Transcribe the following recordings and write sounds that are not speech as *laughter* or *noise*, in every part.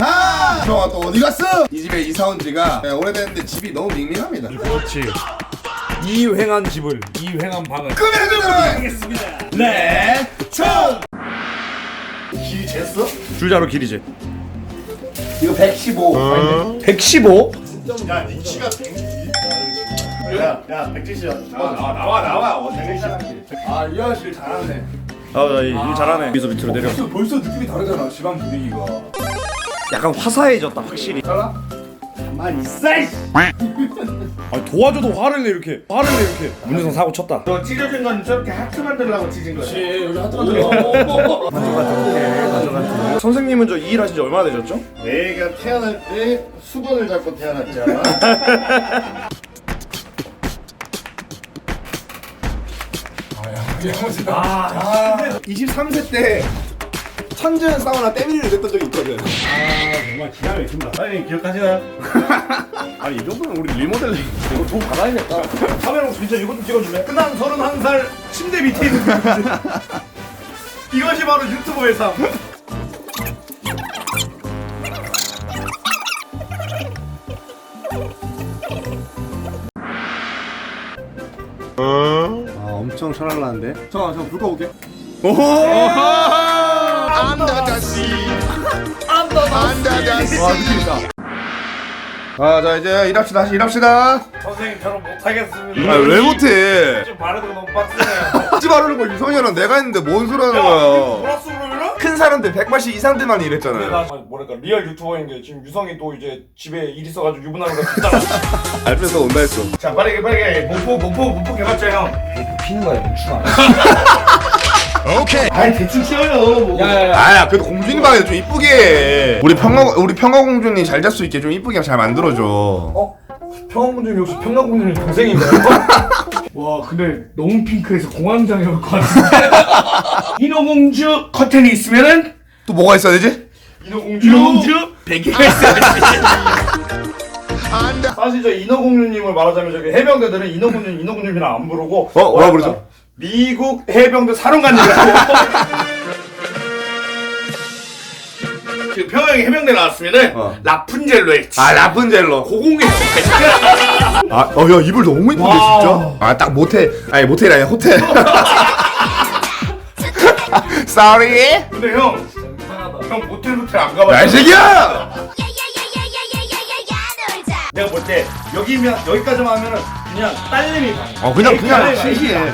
아! 형아 또 어디 갔어? 이 집에 이사 온 지가 네, 오래됐는데 집이 너무 밍밍합니다. 그렇지. 이 횡한 집을 이 횡한 방을 꾸며주도록 하겠습니다. 네, 총! 길이 쟀어? 줄자로 길이지. 이거 115. 115? 야, 니치가 100. 야, 야, 170. 나와, 나와, 나와, 나와. 어, 170. 아, 이 아저씨 잘하네. 아, 이, 일 잘하네. 여기서 밑으로 내려. 벌써, 벌써 느낌이 다르잖아, 집안 분위기가. 약간 화사해졌다, 확실히. 알아? 가만 있어, 이씨. *laughs* 아, 도와줘도 화를 내 이렇게. 화를 내 이렇게. 문유성 사고 쳤다. 너 찢어진 건 저렇게 하트 만들려고 찢은 거야. 그렇지, 여기 하트 만 들어. *laughs* 선생님은 저 이 일 하신 지 얼마나 되셨죠? 내가 태어날 때 수건을 잡고 태어났잖아. *laughs* 아, 23세 때 천재현 사우나 때밀이를 냈던 적이 있거든. 정말 기가 막힌다. 아니 기억하시나요? 아니 이 정도면 우리 리모델링 이거 돈 받아야겠다. 카메라 진짜 이것 좀 찍어줄래? 끝난 31살 침대 밑에 있는. *laughs* 이것이 바로 유튜버의 삶. 엄청 샤랄라한데. 잠깐 잠깐 불 꺼볼게. Under the sea. 와 있다. 아자 이제 일합시다 다시 일합시다. 선생님 저는 못하겠습니다. 아 왜 못해? *laughs* 지금 바르는 거 너무 빡세네요. 하지 말라는 거 유성이랑 내가 했는데 뭔 소리 하는 거야? 플러스? 큰 사람들 180 이상들만 나 이랬잖아요. 아니, 뭐랄까 리얼 유튜버인 게 지금 유성이 또 이제 집에 일 있어가지고 유부남을 같잖아. *laughs* 알면서 온다 했어. 자 빠르게 빠르게 목포 목포 목포 개발자 형. 피는 거야, 멈추나. Okay. *laughs* 아니 대충 치워요. 뭐. 아야 그래도 공주님 방에 좀 이쁘게 해. 우리 평화 우리 평화 공주님 잘 잘 수 있게 좀 이쁘게 잘 만들어줘. 평화군님 혹시 평화군님 동생인가요? *laughs* 와 근데 너무 핑크해서 공황장애 올것 같은데 *laughs* 인어공주 커튼이 있으면은 또 뭐가 있어야 되지? 인어공주 인어공주 베개가 있어야지 Under. 사실 저 인어공주님을 말하자면 저기 해병대들은 인어공주 인어공주님이랑 안 부르고 어, 뭐라 부르죠? 미국 해병대 사령관님이라고 *laughs* 지금 평양 해병대 나왔으면은 어. 라푼젤로 했지. 아 라푼젤로. 고공개. 아, 어, 야 이불 너무 예쁜데 진짜. 아 딱 모텔, 아니 모텔이 아니라 호텔. Sorry. 근데 형, 형 모텔 호텔 안 가봤어. 야이 새끼야! 내가 볼 때 여기면 여기까지만 하면은 그냥 딸내미 방. 어 그냥 그냥 신기해.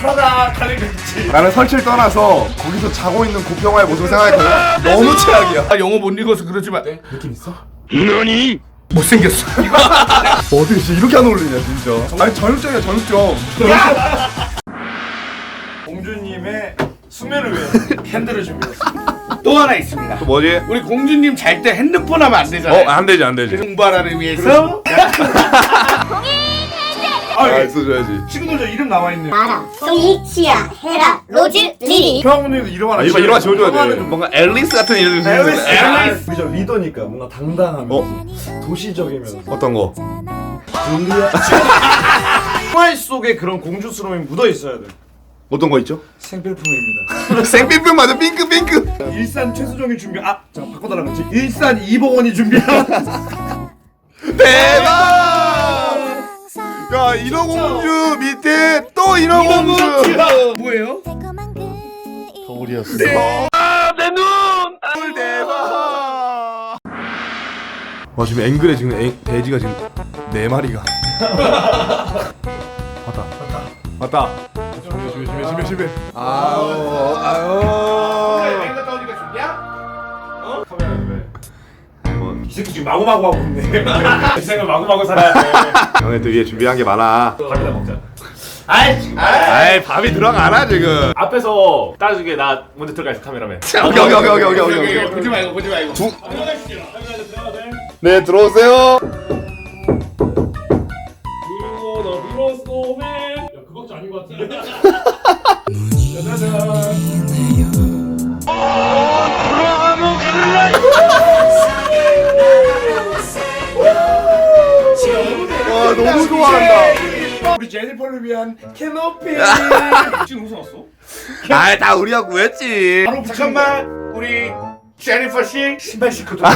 살아다 딸내미 있지. 나는 설치를 떠나서 거기서 자고 있는 고평화의 모습을 생각했거든. 너무 최악이야. 아 영어 못 읽어서 그러지만 느낌 있어? Nani? 못생겼어. *laughs* 어떻게 진짜 이렇게 안 어울리냐, 진짜. 아니, 저녁적이야, 저녁적. *laughs* 공주님의 수면을 위해 캔들을 준비했습니다. *laughs* 또 하나 있습니다. 또 뭐지? 우리 공주님 잘 때 핸드폰 하면 안 어, 되잖아요. 안 되지, 안 되지. 공부하라를 위해서. 아, 아, 예. 써줘야지. 친구들 저 이름 나와 있네. 나라 송이 치아 헤라 로즈 리리 평화군님도 이름 하나. 아, 이거, 지어요. 이거 지워줘야 돼. 뭔가 앨리스 같은 이름 좀 앨리스. 앨리스. 우리 저 리더니까 뭔가 당당하면서 어? 도시적이면서 어떤 거? 영화 *laughs* 속에 그런 공주스러움이 묻어 있어야 돼. 어떤 거 있죠? 생필품입니다. *laughs* 생필품 맞아, 핑크, 핑크. 일산 최수정이 준비. 아, 잠깐 바꿔달라 그랬지. 일산 이봉원이 준비한. *laughs* 대박! 야, 인어공주 밑에 또 인어공주! 뭐예요? 거울이었어 꿀 대박! 와 지금 앵글에 지금 앵, 돼지가 지금 네 마리가. *laughs* 왔다. 왔다. 조심해 조심해 조심해 조심해. 아우 아우 이 새끼 지금 마구마구 하고 있네. *laughs* 이 생각 마구마구 살아야 돼. 형네들 위해 준비한 게 많아. 밥이나 먹자. 아이 지금. 아이 밥이 들어가나 지금. 앞에서 따주게 나 먼저 들어가 있어 카메라맨. 오케이 오케이 오케이 오케이 오케이 오케이. 보지 말고 보지 말고. 두... 네 들어오세요 그리고 너 밀었어 맨 야, 그것도 아닌 것 같은데 와 *laughs* 너무 좋아한다. 우리 제니퍼를 위한 캐노피. *laughs* 지금 무슨 왔어? 아이 다 우리가 구했지. 바로 잠깐만. 우리 제니퍼 씨. 신발 신고 좀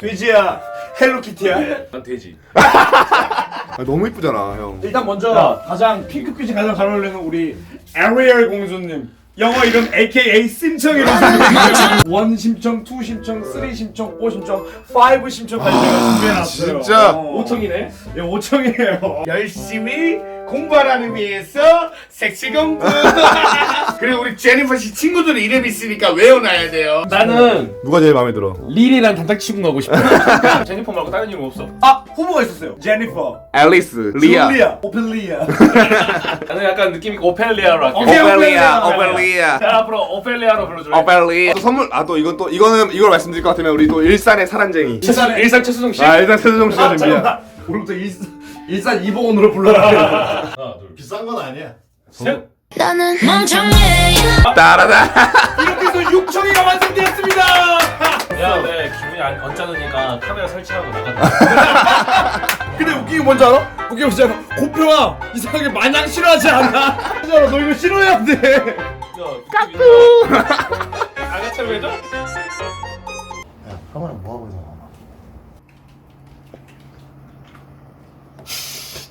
돼지야. 헬로키티야. 난 돼지. 아, 너무 이쁘잖아 형. 일단 먼저 가장 핑크빛이 가장 잘 어울리는 우리 에리얼 공주님 영어 이름 AKA 심청이라는 원 심청, 투 심청, 쓰리 심청, 오 심청, 파이브 심청까지 제가 준비해놨어요. 진짜? 어, 5청이네. 예, 5청이에요. 열심히 공부하라는 위해서 섹시 공부 *laughs* 그리고 우리 제니퍼 씨 친구들 이름 있으니까 외워놔야 돼요 나는 누가 제일 마음에 들어? 릴이랑 단짝 치고 가고 싶어. *laughs* 제니퍼 말고 다른 이름 없어. 아 후보가 있었어요. 제니퍼, 앨리스, 줄리아, 오펠리아. *laughs* 나는 약간 느낌 있고 오펠리아로 할게. 오케이, 오펠리아. 오펠리아. 자 앞으로 오펠리아로 불러줄래? 오펠리아. 또 선물 아 또 이건 또 이거는 이걸 말씀드릴 것 같으면 우리 또 일산의 사랑쟁이. 일산 일산 최수종 씨. 아 일단 세종 씨가 준비야. 잠깐만. 오늘부터 일, 일산 이봉원으로 불러라. *laughs* 하나 둘 비싼 건 아니야. 셋. 나는 멍청해 따라다. *laughs* 이렇게 해서 6청이가 완성되었습니다. 야, 내 기분이 안, 언짢으니까 카메라 설치하고 나가자. *laughs* 근데 웃긴 게 뭔지 알아? 웃긴 게 뭔지 알아? 고평아 이상하게 마냥 싫어하지 않아? 진짜로 너 이거 싫어해야 돼. 까꿍. 아가처럼 해줘? 카메라 뭐 하고 있어?